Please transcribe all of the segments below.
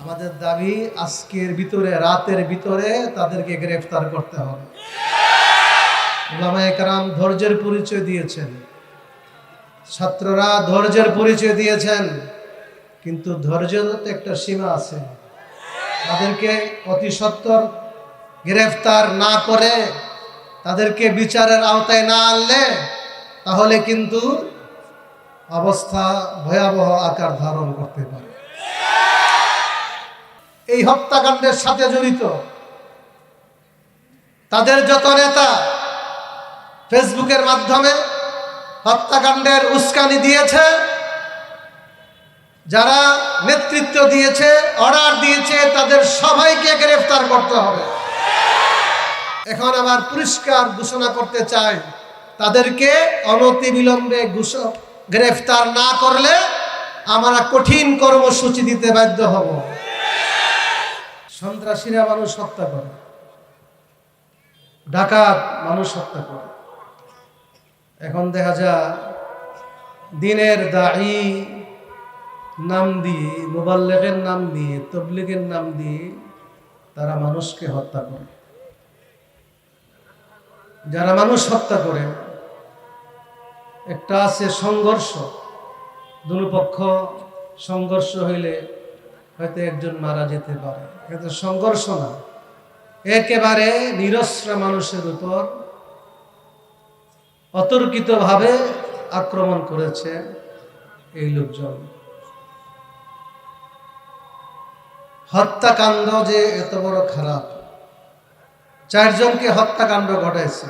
আমাদের দাবি আজকের ভিতরে, রাতের ভিতরে তাদেরকে গ্রেফতার করতে হবে। ধৈর্যের পরিচয় দিয়েছেন। ছাত্ররা ধৈর্যের পরিচয় দিয়েছেন, কিন্তু ধৈর্যের একটা সীমা আছে। তাদেরকে অতি সত্তর গ্রেফতার না করে তাদেরকে বিচারের আওতায় না আনলে তাহলে কিন্তু অবস্থা ভয়াবহ আকার ধারণ করতে পারে। এই হত্যাকাণ্ডের সাথে জড়িত। তাদের যত নেতা ফেসবুকের মাধ্যমে হত্যাকাণ্ডের উস্কানি দিয়েছে, যারা নেতৃত্ব দিয়েছে, অর্ডার দিয়েছে, তাদের সবাইকে গ্রেফতার করতে হবে। এখন আবার পরিষ্কার ঘোষণা করতে চাই, তাদেরকে অনতিবিলম্বে গ্রেফতার না করলে আমরা কঠিন কর্মসূচি দিতে বাধ্য হব। সন্ত্রাসীরা মানুষ হত্যা করে। ডাকাত মানুষ হত্যা করে। এখন দেখা যায়, দিনের দায়ী নাম দিয়ে মোবাল্লেগের নাম দিয়ে, তবলিগের নাম দিয়ে তারা মানুষকে হত্যা করে। যারা মানুষ হত্যা করে, একটা আছে সংঘর্ষ। দুপক্ষ সংঘর্ষ হইলে হয়তো একজন মারা যেতে পারে। কিন্তু সংঘর্ষ না। একেবারে নিরস্ত্র মানুষের উপর অতর্কিতভাবে আক্রমণ করেছে এই লোকজন। হত্যাকাণ্ড যে এত বড় খারাপ। চারজনকে হত্যাকাণ্ড ঘটাইছে।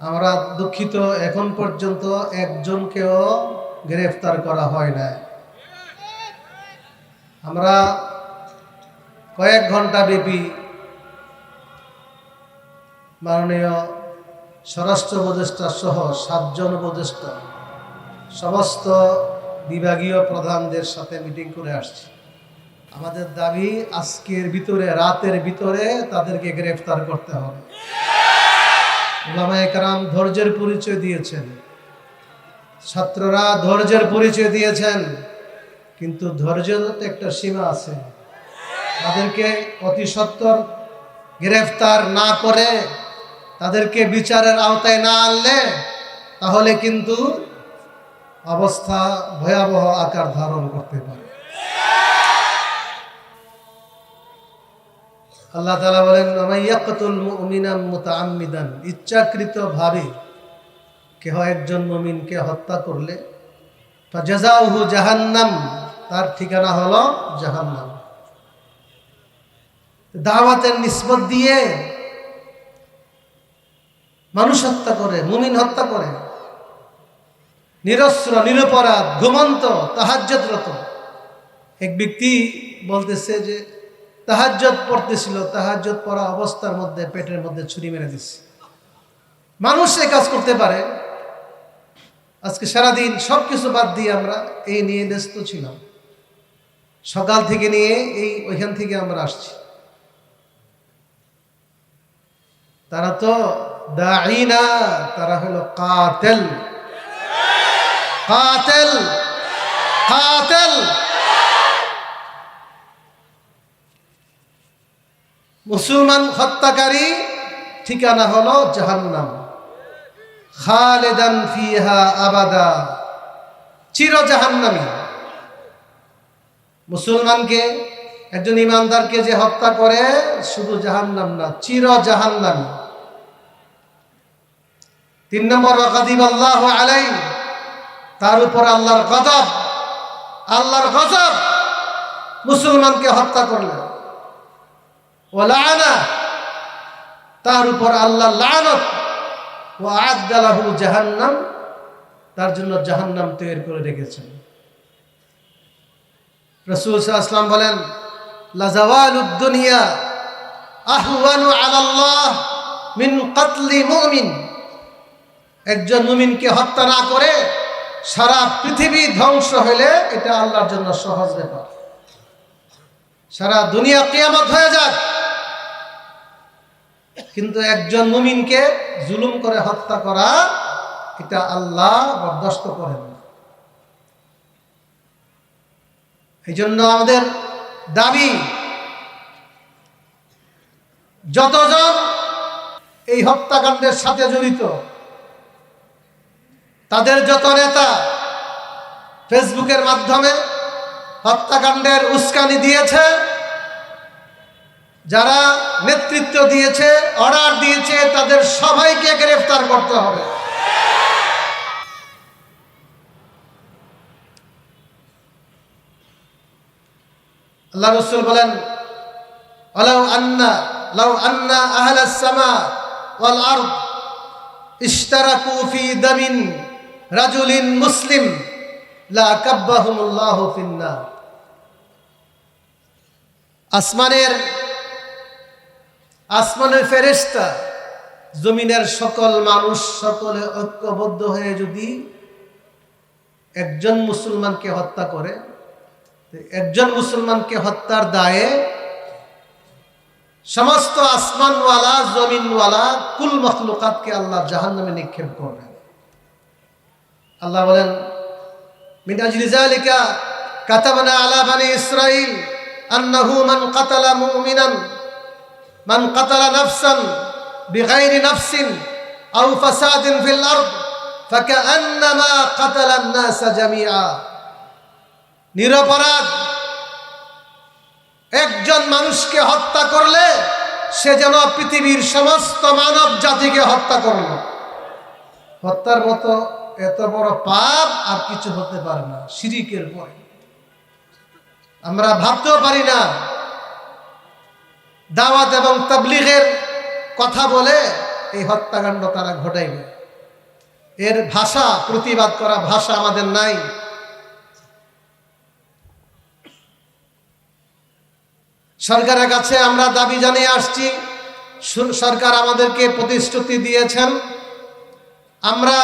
আমরা দুঃখিত, এখন পর্যন্ত একজনকেও গ্রেফতার করা হয় নাই। আমরা কয়েক ঘণ্টা ব্যাপী মাননীয় স্বরাষ্ট্র উপদেষ্টা সহ সাতজন উপদেষ্টা, সমস্ত বিভাগীয় প্রধানদের সাথে মিটিং করে আসছি। আমাদের দাবি, আজকের ভিতরে, রাতের ভিতরে তাদেরকে গ্রেফতার করতে হবে। একরাম ধৈর্যের পরিচয় দিয়েছেন। ছাত্ররা ধৈর্যের পরিচয় দিয়েছেন। কিন্তু ধৈর্যের তো একটা সীমা আছে। তাদেরকে অতি সত্তর গ্রেফতার না করে তাদেরকে বিচারের আওতায় না আনলে তাহলে কিন্তু অবস্থা ভয়াবহ আকার ধারণ করতে পারে। আল্লাহ তালা বলেন আমাইয়াকুল মুমিনাম ইচ্ছাকৃত ভাবে কেহ একজন মুমিনকে হত্যা করলে ফাজাজাউহু জাহান্নাম তার ঠিকানা হলো জাহান্নাম। দাওয়াতের নিসবত দিয়ে মানুষ হত্যা করে, মুমিন হত্যা করে। নিরস্ত্র, নিরপরাধ, ঘুমন্ত তাহাজ্জতরত এক ব্যক্তি বলতেছে যে তাহাজ্জত পড়তেছিল তাহাজ্জত পড়া অবস্থার মধ্যে, পেটের মধ্যে ছুরি মেরে দিচ্ছে মানুষ এ কাজ করতে পারে। আজকে সারাদিন সব কিছু বাদ দিয়ে আমরা এই নিয়ে ব্যস্ত ছিলাম। সকাল থেকে নিয়ে এই ওইখান থেকে আমরা আসছি। তারা তো দায়ী না তারা হলো কাতেল। কাতেল। কাতেল। মুসলমান হত্যাকারী ঠিকানা হলো জাহান্নাম। খালেদান ফিহা আবাদা। চির জাহান্নামী মুসলমানকে, একজন ইমানদারকে যে হত্যা করে, শুধু জাহান্নাম না, চির জাহান্নামী। তিন নম্বর, ওয়াকাদিব আল্লাহ আলাই তার উপর আল্লাহর গজব আল্লাহর গজব মুসলমানকে হত্যা করলে ও লানা তার উপর আল্লাহ লানত ও আদালাহু জাহান্নাম, তার জন্য জাহান্নাম তৈরি করে রেখেছেন। রসুল আসলাম বলেন লাজাওয়াল উদ্দুনিয়া আহওয়ানু আলাল্লাহ মিন কাতলি মুমিন। একজন মুমিনকে হত্যা না করে সারা পৃথিবী ধ্বংস হলে এটা আল্লাহর জন্য সহজ ব্যাপার। সারা দুনিয়া কিয়ামত হয়ে যাক। কিন্তু একজন মুমিনকে জুলুম করে হত্যা করা, এটা আল্লাহ বরদাস্ত করেন এই জন্য আমাদের দাবি, যতজন এই হত্যাকাণ্ডের সাথে জড়িত, তাদের যত নেতা ফেসবুকের মাধ্যমে হত্যাকাণ্ডের উস্কানি দিয়েছে, যারা নেতৃত্ব দিয়েছে, অর্ডার দিয়েছে, তাদের সবাইকে গ্রেফতার করতে হবে। আল্লাহ রসুল বলেন, আলাউ আন্না, লাউ আন্না আহলাস সামা ওয়াল আরদ ইশতারাকু ফি দামিন রাজুলিন মুসলিম লা কাব্বাহুমুল্লাহু আসমানের আসমানের ফেরেশতা, জমিনের সকল মানুষ সকলে ঐক্যবদ্ধ হয়ে যদি একজন মুসলমানকে হত্যা করে একজন মুসলমানকে হত্যার দায়ে সমস্ত আসমানওয়ালা, জমিনওয়ালা, কুল মখলুকাতকে আল্লাহ জাহান নামে নিক্ষেপ করবেন। আল্লাহ বলেন মিনাজলিজালিকা কাতাবনা আলা বানি ইসরাইল আন্নাহু মান কাতালা মুমিনান, মান কাতালা নাফসান বিগাইরি নাফসিন আও ফাসাদিন ফিল আরদ ফাকান্নামা কাতালা নাসা জামিআ। নিরপরাধ। একজন মানুষকে হত্যা করলে সে যেন পৃথিবীর সমস্ত মানব জাতিকে হত্যা করল। হত্যার মতো এত বড় পাপ আর কিছু হতে পারে না, শিরিকের পরে আমরা ভাবতেও পারি না, দাওয়াত এবং তাবলিগের কথা বলে এই হত্যাকাণ্ড তারা ঘটাইবে। এর ভাষা, প্রতিবাদ করা ভাষা আমাদের নাই। সরকারের কাছে আমরা দাবি জানিয়ে আসছি সরকার আমাদেরকে প্রতিশ্রুতি দিয়েছেন। আমরা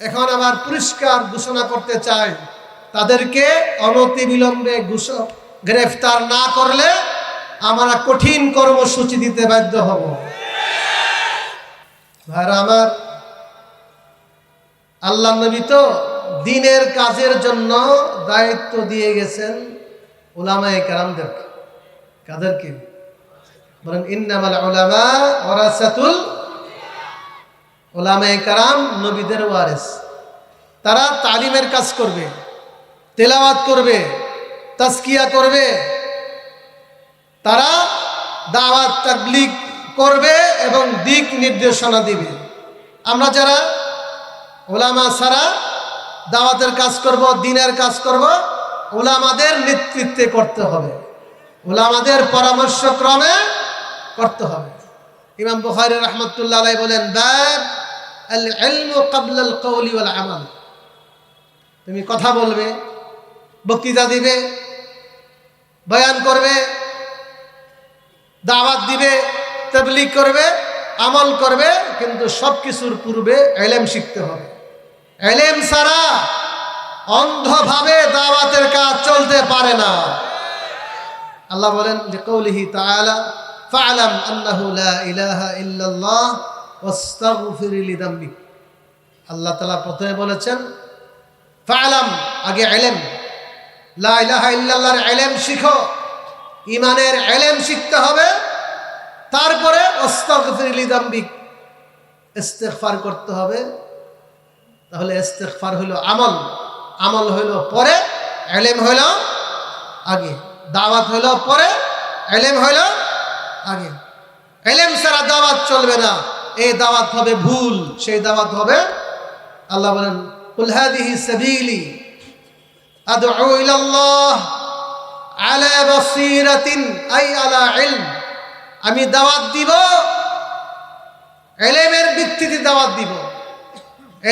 এখন আবার পরিষ্কার ঘোষণা করতে চাই, তাদেরকে অনতিবিলম্বে গ্রেফতার না করলে আমরা কঠিন কর্মসূচি দিতে বাধ্য হব। আর আমার, আল্লাহ নবী তো দিনের কাজের জন্য দায়িত্ব দিয়ে গেছেন ওলামায়ে কারামদেরকে। কাদেরকে? বলেন, ইন্নামাল কারাম, নবীদের ওয়ারেস। তারা তালিমের কাজ করবে, তেলাওয়াত করবে তাস্কিয়া করবে। তারা দাওয়াত, তাবলিগ করবে এবং দিক নির্দেশনা দিবে। আমরা যারা ওলামা ছাড়া দাওয়াতের কাজ করব, দিনের কাজ করব ওলামাদের নেতৃত্বে করতে হবে। ওলামাদের পরামর্শ ক্রমে করতে হবে। ইমাম বুখারী রহমতুল্লাহ আলাই বলেন ওয়াল আমাল। তুমি কথা বলবে, বক্তৃতা দিবে, বয়ান করবে, দাওয়াত দিবে, তাবলীগ করবে, আমল করবে, কিন্তু সব কিছুর পূর্বে এলেম শিখতে হবে। এলেম ছাড়া অন্ধভাবে দাওয়াতের কাজ চলতে পারে না। আল্লাহ বলেন যে কৌলিহি তাআলা ফাআলাম আন্নাহু লা ইলাহা ইল্লাল্লাহ, ওয়াস্তাগফির লিযামবিক আল্লাহ তাআলা প্রথমে বলেছেন ফাআলাম আগে ইলম লা ইলাহা ইল্লাল্লাহর ইলম শিখো ইমানের ইলম শিখতে হবে, তারপরে ওয়াস্তাগফির লিযামবিক ইস্তেগফার করতে হবে। তাহলে ইস্তেগফার হলো আমল আমল হইল পরে ইলম হইল আগে। দাওয়াত হইল পরে, এলেম হইল আগে। এলেম ছাড়া দাওয়াত চলবে না। এই দাওয়াত হবে ভুল, সেই দাওয়াত হবে আল্লাহ বলেন, কুল হাদিহি সাবিলি, আদউ ইলাল্লাহ আলা বাসীরাতিন আই আলা ইলম। আমি দাওয়াত দিব, এলেমের ভিত্তিতে দাওয়াত দিব।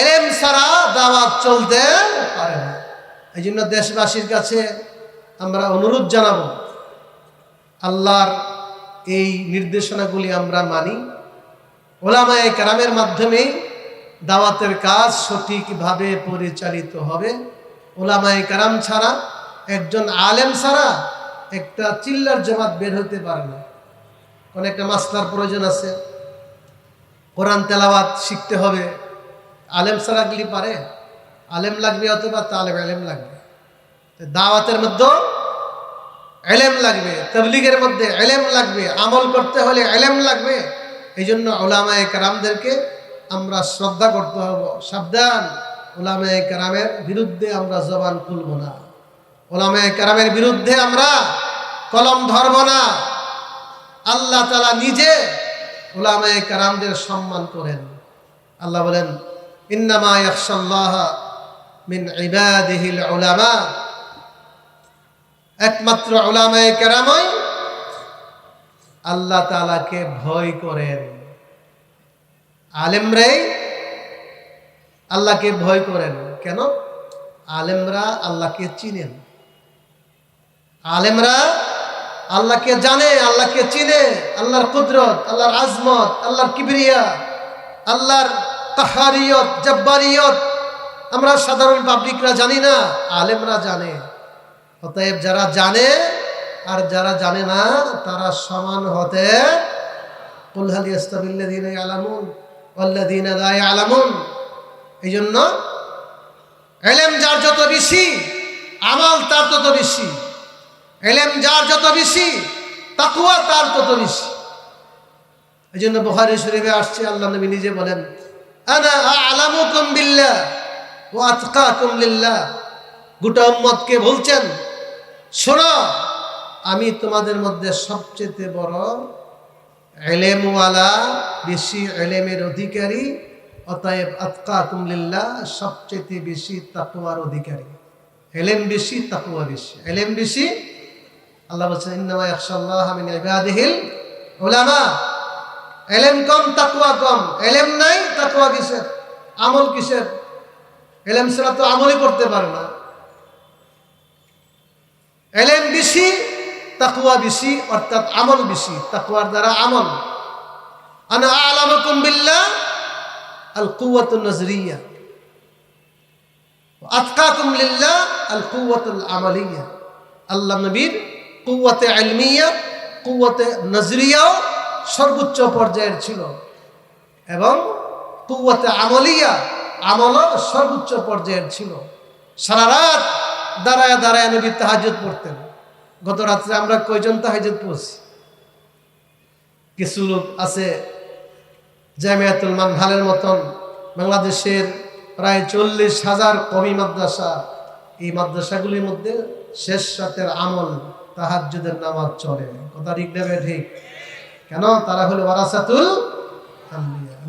এলেম ছাড়া দাওয়াত চলতে পারে না। এই জন্য দেশবাসীর কাছে আমরা অনুরোধ জানাব, আল্লাহর এই নির্দেশনাগুলি আমরা মানি। ওলামায়ে কারামের মাধ্যমে দাওয়াতের কাজ সঠিকভাবে পরিচালিত হবে। ওলামায়ে কারাম ছাড়া, একজন আলেম ছাড়া একটা চিল্লার জমাত বের হতে পারে না। কোন একটা মাস্টার প্রয়োজন আছে। কোরআন তেলাওয়াত শিখতে হবে। আলেম ছাড়া গেলে পারে? আলেম লাগবে অথবা তালেব আলেম লাগবে? দাওয়াতের মধ্যে এলেম লাগবে, তবলিগের মধ্যে এলেম লাগবে, আমল করতে হলে এলেম লাগবে। এই জন্য ওলামায় কারামদেরকে আমরা শ্রদ্ধা করতে হব। সাবধান ওলামায় কারামের বিরুদ্ধে আমরা জবান খুলব না। ওলামায় কারামের বিরুদ্ধে আমরা কলম ধরব না। আল্লাহ তালা নিজে ওলামায় কারামদের সম্মান করেন। আল্লাহ বলেন, ইন্নামা ইয়াখশাল্লাহ মিন ইবাদিহিল উলামা। একমাত্র ওলামায়ে কেরামই আল্লাহ তালাকে ভয় করেন। আলেমরাই আল্লাহকে ভয় করেন। কেন? আলেমরা আল্লাহকে চিনেন। আলেমরা আল্লাহকে জানে, আল্লাহকে চিনে। আল্লাহর কুদরত, আল্লাহর আজমত, আল্লাহর কিবরিয়া, আল্লাহর তাহারিয়ত, জব্বারিয়ত। আমরা সাধারণ পাবলিকরা জানি না, আলেমরা জানে। অতএব যারা জানে আর যারা জানে না, তারা সমান হতে কুলহালি ইস্তাবিল্লাদিন আলামুন অল্লাদিন আলামুন এই জন্য এলেম যার যত বেশি, আমল তার তত বেশি। এলেম যার যত বেশি তাকুয়া তার তত বেশি। এই জন্য বুখারি শরীফে আসছে, আল্লাহ নবী নিজে বলেন, আনা আলামুকুম বিল্লাহ ও আতকাকুম লিল্লাহ। গোটা উম্মতকে বলছেন শোনো, আমি তোমাদের মধ্যে সবচেয়ে বড় এলেমওয়ালা, বেশি এলেমের অধিকারী, অতএব আতকা কুমলিল্লা সবচেয়ে বেশি তাকুয়ার অধিকারী। এলেম বেশি তাকুয়া বেশি। এলেম বেশি, আল্লাহ বলছেন, ইন্নামা ইয়াখশাল্লাহ মিন ইবাদিহিল উলামা। এলেম কম তাকুয়া কম। এলেম নাই তাকুয়া কিসের? আমল কিসের? এলেম ছাড়া তো আমলই করতে পারে না। এলেম বেশি তাকুয়া বেশি, অর্থাৎ আমল বেশি তাকুয়ার দ্বারা আমল। আনা নজরিয়া। নজরিয়াও সর্বোচ্চ পর্যায়ের ছিল। এবং কুওয়াতে আমলিয়া আমলও সর্বোচ্চ পর্যায়ের ছিল। সারা রাত দাঁড়ায় দাঁড়ায় নবী তাহাজুদ পড়তেন। গত রাত্রে আমরা কয়জন তাহাজুদ পড়ছি? কিছু লোক আছে জামিয়াতুল মানহালের মতন, বাংলাদেশের প্রায় চল্লিশ হাজার কমি মাদ্রাসা। এই মাদ্রাসাগুলির মধ্যে শেষ রাতের আমল তাহাজুদের নামাজ চলে। কথা ঠিক দেবে ঠিক? কেন? তারা হলো ওয়ারাসাতুল।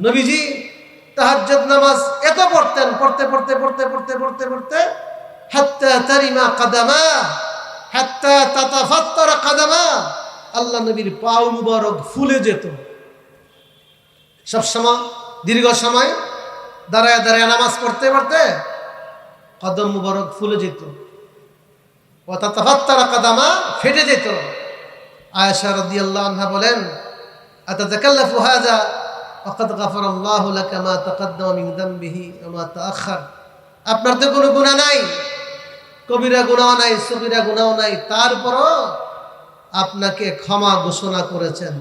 নবীজি তাহাজ্জুদ নামাজ এত পড়তেন, পড়তে পড়তে পড়তে পড়তে পড়তে পড়তে হাত্তা তারিমা কাদামা, হাত্তা তাতাফাত্তারা কাদামা। আল্লাহ নবীর পাও মুবারক ফুলে যেত। সব সময় দীর্ঘ সময় দাঁড়ায় দাঁড়ায় নামাজ পড়তে পড়তে কদম মুবারক ফুলে যেত। ও তাতাফাত্তারা কাদামা ফেটে যেত। আয়েশা আল্লাহ আনহা বলেন, আতাতাকাল্লাফু হাযা? ফাকাদ গাফারাল্লাহু লাকা মা তাকাদ্দামা মিন দামবিহি ওয়া মা তাআখার। আপনার তো কোনো গুনাহ নাই। কবিরা গুনাহ নাই সবিরা গুনাহ নাই, তারপরও আপনাকে ক্ষমা ঘোষণা করেছেন।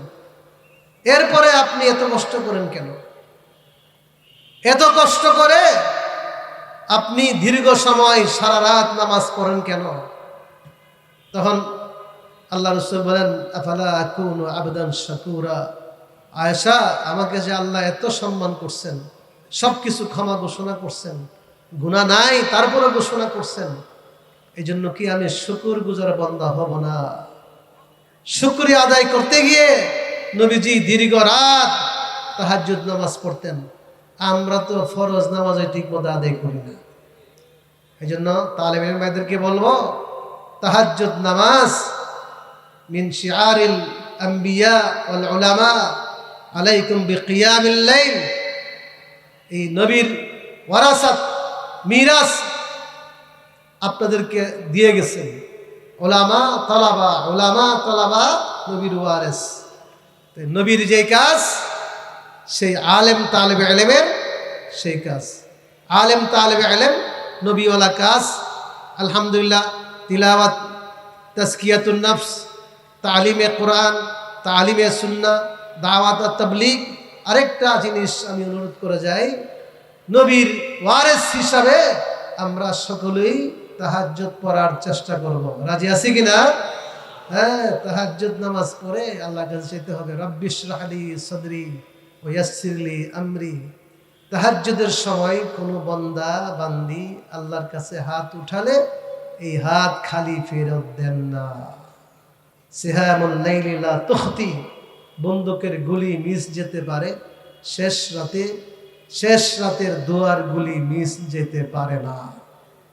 এরপরে আপনি এত কষ্ট করেন কেন? এত কষ্ট করে আপনি দীর্ঘ সময় সারা রাত নামাজ পড়েন কেন? তখন আল্লাহ রসুল বলেন, আফালা আকুন আবেদন শাকুরা? আয়েশা, আমাকে যে আল্লাহ এত সম্মান করছেন সব কিছু ক্ষমা ঘোষণা করছেন গুণা নাই তারপরে ঘোষণা করছেন এই জন্য কি আমি শুকুর গুজার বন্ধা হব না? শুক্রিয়া আদায় করতে গিয়ে নবীজি দীর্ঘ রাত তাহাজ্জুদ নামাজ পড়তেন। আমরা তো ফরজ নামাজে ঠিক মতো আদায় করি না। এই জন্য তালেম ভাইদেরকে বলব, তাহাজ্জুদ নামাজ মিন শিআরিল আম্বিয়া ওয়াল উলামা আলাইকুম বিকিয়ামিল এই নবীর ওয়ারাসাত মিরাস আপনাদেরকে দিয়ে গেছেন। ওলামা তালাবা, ওলামা তলাবা নবীর ওয়ারেস। নবীর যে কাজ, সেই আলেম তালেব আলেমের সেই কাজ। আলেম তালেব আলেম, নবীওয়ালা কাজ। আলহামদুলিল্লাহ, তিলাওয়াত তস্কিয়াতুল নফস, তালিমে কোরআন, তালিমে সুন্না দাওয়াত তবলিগ, আরেকটা জিনিস আমি অনুরোধ করে যাই। নবীর ওয়ারেস হিসাবে আমরা সকলেই তাহাজ্জুদ পড়ার চেষ্টা করব। রাজি আছি কিনা? হ্যাঁ তাহাজ্জুদ নামাজ পড়ে আল্লাহ কাছে যেতে হবে রব্বিশ রাহলি সদরি ও ইয়াসসিরলি আমরি। তাহাজ্জুদের সময় কোনো বন্দা, বান্দি আল্লাহর কাছে হাত উঠালে এই হাত খালি ফেরত দেন না। সিহামুল লাইলিলা তখতি, বন্দুকের গুলি মিস যেতে পারে, শেষ রাতে, শেষ রাতের দোয়ার গুলি মিস যেতে পারে না।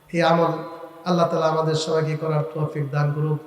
এই আমল আল্লাহ তালা আমাদের সবাইকে করার তৌফিক দান করুক।